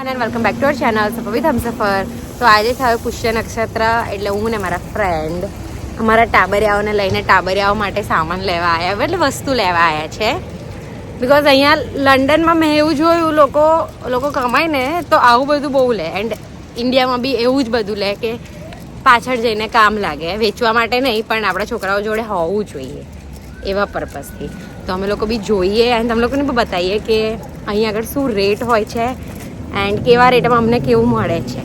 અને welcome back to our channel Safar Humsafar તો આજે થયો પુષ્ય નક્ષત્ર, એટલે હું ને મારા ફ્રેન્ડ અમારા ટાબરિયાઓને લઈને ટાબરિયાઓ માટે સામાન લેવા આવ્યા એટલે વસ્તુ લેવા આવ્યા છે. બિકોઝ અહીંયા લંડનમાં મેં એવું જોયું, લોકો લોકો કમાય ને, તો આવું બધું બહુ લે. એન્ડ ઇન્ડિયામાં બી એવું જ બધું લે કે પાછળ જઈને કામ લાગે. વેચવા માટે નહીં, પણ આપણા છોકરાઓ જોડે હોવું જોઈએ. એવા પર્પઝથી તો અમે લોકો બી જોઈએ એન્ડ તમે લોકોને બી બતાવીએ કે અહીં આગળ શું રેટ હોય છે એન્ડ કેવા રેટમાં અમને કેવું મળે છે.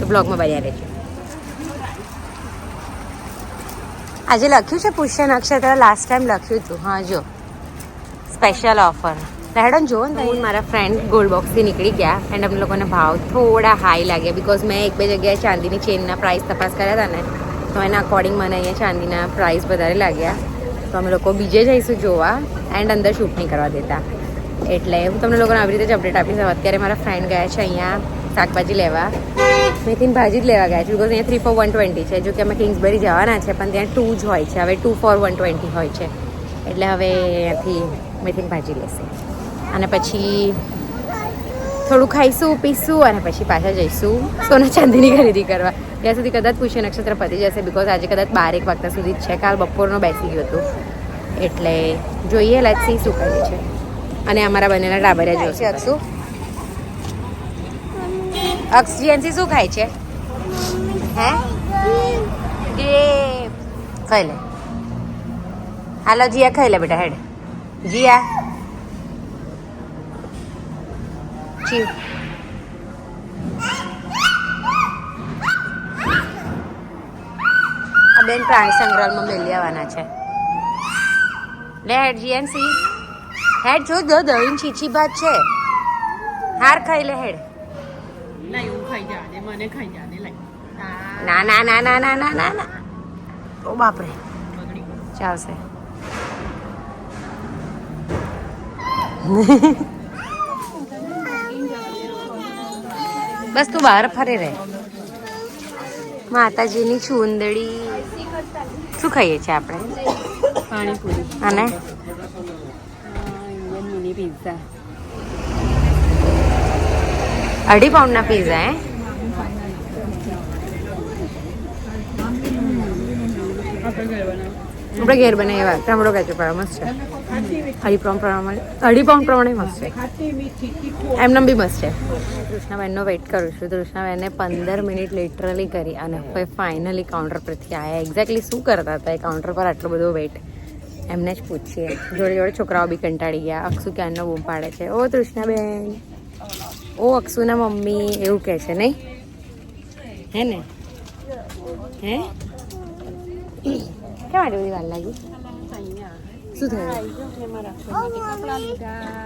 તો બ્લોગમાં બન્યા રહેજો. આજે લખ્યું છે પુષ્ય નક્ષત્ર લાસ્ટ ટાઈમ લખ્યું હતું. હા, જો. સ્પેશિયલ ઓફર રેડન જુઓ ને હું મારા ફ્રેન્ડ ગોલ્ડ બોક્સથી નીકળી ગયા એન્ડ અમને લોકોને ભાવ થોડા હાઈ લાગ્યા બિકોઝ મેં એક બે જગ્યાએ ચાંદીની ચેનના પ્રાઇસ તપાસ કર્યા હતા ને, તો એના અકોર્ડિંગ મને અહીંયા ચાંદીના પ્રાઇસ વધારે લાગ્યા. તો અમે લોકો બીજે જઈશું જોવા એન્ડ અંદર શૂટ નહીં કરવા દેતા. એટલે હું તમને લોકોને આવી રીતે જ અપડેટ આપીશ. અત્યારે મારા ફ્રેન્ડ ગયા છે અહીંયા શાકભાજી લેવા. મેથીની ભાજી જ લેવા ગયા છે બિકોઝ અહીંયા થ્રી ફોર વન ટ્વેન્ટી છે જો કે અમે કિંગ્સબરી જવાના છે, પણ ત્યાં ટુ જ હોય છે. હવે ટુ ફોર વન ટ્વેન્ટી હોય છે. એટલે હવે અહીંયાથી મેથીની ભાજી લેશે. અને પછી થોડું ખાઈશું, પીશું અને પછી પાછા જઈશું સોના ચાંદીની ખરીદી કરવા. ત્યાં સુધી કદાચ પુષ્ય નક્ષત્ર પતી જશે બિકોઝ આજે કદાચ બારેક વાગતા સુધી છે. કાલ બપોરનો બેસી ગયો હતો. એટલે જોઈએ લેટ સી શું કરીએ છે. અને અમારા બંનેના ડાબરિયા જોશે અક્ષુ અક્ષ જીએનસી શું ખાય છે? હે? એ ખાઈ લે. હાલો, જીયા ખાઈ લે બેટા, હેડ. જીયા. ચીવ. બેન પ્રાણી સંગ્રહાલયમાં મેળવી આવવાના છે. લે હેડ જીએનસી. હેડ જો દો દહીં છીછી ભાત છે. હાર ખાઈ લે હેડ. ના ના ના ના ના ના ના ઓ બાપરે. ચાલશે. બસ તું બહાર ફરે રહે માતાજીની ચૂંદડી શું ખાઈએ છીએ આપણે. પાણીપુરી. અને? મિની પિઝા અઢી પાઉન્ડના પીઝા હે? આપણે આપણે ઘેર બનાવ્યા ટામડો કેચપ વાળા મસ્ત છે. પાઉન્ડ પ્રમાણે પાઉન્ડ પ્રમાણે મસ્ત છે. એમનામ બી મસ્ત છે. કૃષ્ણાબેનનો વેઇટ કરું છું. કૃષ્ણાબેને પંદર મિનિટ લિટરલી કરી અને હવે ફાઇનલી કાઉન્ટર પરથી આવ્યા એક્ઝેક્ટલી શું કરતા હતા? એ કાઉન્ટર પર આટલો બધો વેઇટ એમને જ પૂછીએ. જોડે જોડે છોકરાઓ બી કંટાળી ગયા. અક્ષુ ક્યાંનો બૂમ પાડે છે? ઓ કૃષ્ણાબેન. ઓ અક્ષુના મમ્મી. એવું કહે છે, નહીં? હે ને? હે? વાર લાગી શું થયું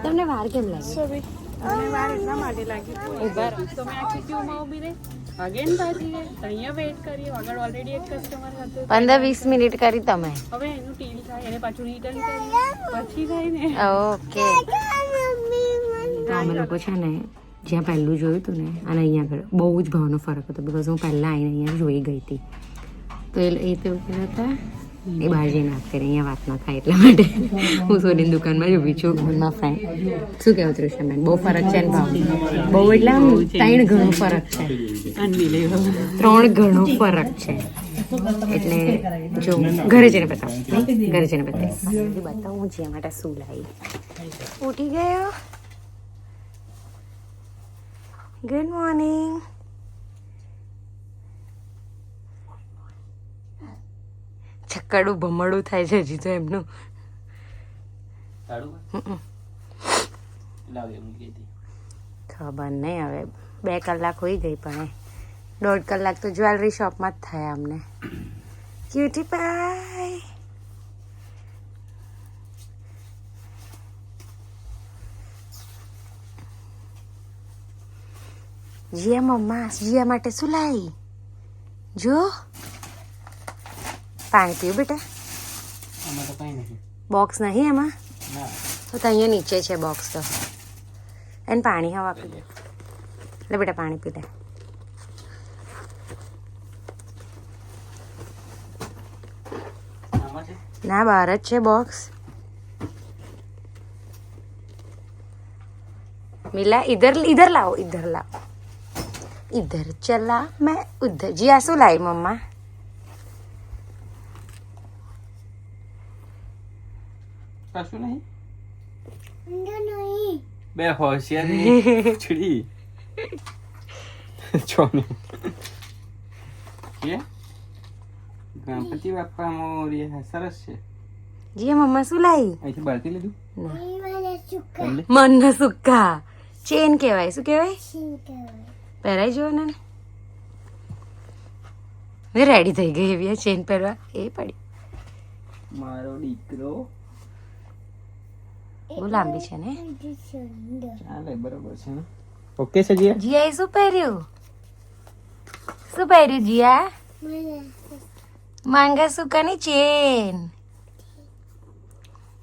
તમને વાર કેમ લાગી અને વાર એટલા માટે લાગી ઊભા તો મેં આખી ક્યુમાં ઊભી રહી અગેન પાછી અહીંયા વેઇટ કરી આગળ ઓલરેડી એક કસ્ટમર હતું પંદર વીસ મિનિટ કરી તમે હવે એનું ટીલ થાય એને પાછું રિટર્ન કરી પછી થાય ને ઓકે અમે લોકો છે ને જ્યાં પહેલું જોયું હતું ને અને અહીંયા આગળ બહુ જ ભાવનો ફરક હતો બિકોઝ હું પહેલાં આવીને અહીંયા જોઈ ગઈ હતી તો એ એ તો એવું કહેતા હતા એ બહાર જઈને વાત કરી અહીંયા વાત ના થાય એટલા માટે. હું સોનીની દુકાનમાં જ ઊભી છું. મારા ફ્રેન્ડ શું કહેવું તૃષાબેન બહુ ફરક છે ને ભાવ? બહુ એટલે આમ ત્રણ ઘણો ફરક છે. ત્રણ ઘણો ફરક છે. એટલે જો ઘરે જઈને બતાવું. ઘરે જઈને બતાવીશ બતાવું હું જ્યાં માટે શું લાવી? ઉઠી ગયો. ગુડ મોર્નિંગ છક્કડું ભમરડું થાય છે હજી તો એમનું. ખબર નહીં હવે. બે કલાક હોઈ ગઈ પણ દોઢ કલાક તો જ્વેલરી શોપમાં જ થયા અમને cutie pie Jiya mamma Jiya માટે શું લાવી? જો. પાણી પીવું બેટા આમાં તો કઈ નથી બોક્સ નહીં એમાં ના તો તો અહીંયા નીચે છે બોક્સ તો એને પાણી હવા આપી દે લે બેટા પાણી પી લે આમાં છે ના બહાર જ છે બોક્સ मिला इधर इधर लाओ इधर लाओ इधर चला मैं उधर जी आ શું લાવી કશું નહીં? બે હોશિયારી ખીચડી ચોની કે? ગણપતિ બાપા મોર્યા સરસ છે. જી મમ્મા શું લાવી અહીંથી બહારથી લીધું? મનના સુક્કા ચેન કહેવાય. શું કહેવાય? પહેરાઈ જુઓ ને? હવે રેડી થઈ ગઈ એવી આ ચેન પહેરવા. એ પડી. મારો દીકરો બહુ લાંબી છે ને? ચાલે બરોબર છે ને ઓકે છે જીયા? જીયા શું પહેર્યું? શું પહેર્યું જીયા? માંગા સુકાની ચેન.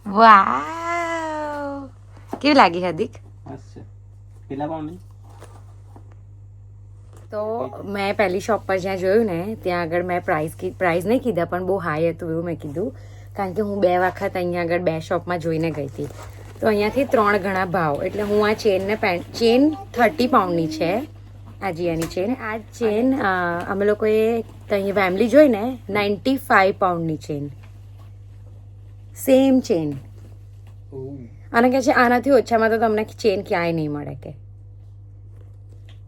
વાવ. કેવી લાગી હાર્દિક? તો મેં પહેલી શોપ પર જ્યાં જોયું ને ત્યાં આગળ મેં પ્રાઇસ પ્રાઇસ નહીં કીધા પણ બહુ હાઈ હતું એવું મેં કીધું. કારણ કે હું બે વખત અહીંયા આગળ બે શોપમાં જોઈને ગઈ હતી. તો અહીંયાથી ત્રણ ગણા ભાવ. એટલે હું આ ચેનને પેન્ટ ચેન થર્ટી પાઉન્ડની છે. આ જીયાની ચેન. આ ચેન અમે લોકોએ અહીંયા ફેમિલી જોઈને નાઇન્ટી ફાઈવ પાઉન્ડની ચેન. Same chain. અને કે છે આનાથી ઓછામાં તો તમને ચેન ક્યાંય નહીં મળે કે.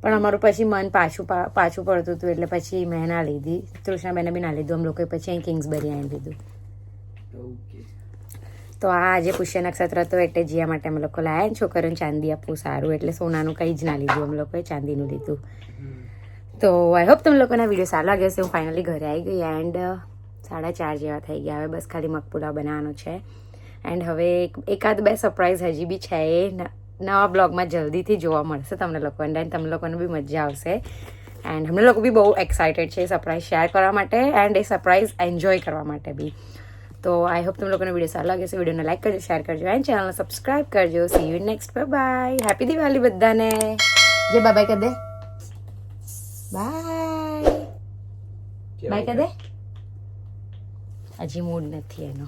પણ અમારું પછી મન પાછું પાછું પડતું હતું એટલે પછી મેં ના લીધી. તૃષ્ણાબેને બી ના લીધું. અમે લોકોએ પછી અહીં કિંગ્સબરી આવીને લીધું. તો આ આજે પુષ્ય નક્ષત્ર હતો એટલે જીયા માટે અમે લોકો લાયા ને છોકરીઓને ચાંદી આપવું સારું એટલે સોનાનું કંઈ જ ના લીધું અમે લોકોએ ચાંદીનું લીધું. તો આઈ હોપ તમે લોકોના વીડિયો સારા લાગ્યો છે હું ફાઇનલી ઘરે આવી ગઈ એન્ડ સાડા ચાર જેવા થઈ ગયા. હવે બસ ખાલી મગપુલાવ બનાવવાનો છે. એન્ડ હવે એકાદ બે સરપ્રાઈઝ હજી બી છે એ નવા બ્લોગમાં જલ્દીથી જોવા મળશે તમને લોકોને. એન્ડ તમને લોકોને બી મજા આવશે. એન્ડ અમને લોકો બી બહુ એક્સાઇટેડ છે સરપ્રાઈઝ શેર કરવા માટે એન્ડ એ સરપ્રાઈઝ એન્જોય કરવા માટે બી. તો આઈ હોપ તમને લોકોને વીડિયો સારો લાગે છે વિડીયોને લાઈક કરજો શેર કરજો એન્ડ ચેનલને સબસ્ક્રાઈબ કરજો. See you next bye happy Diwali બધાને. જે બાય બાય કરી દે બાય બાય કરી દે. હજી મૂડ નથી એનો.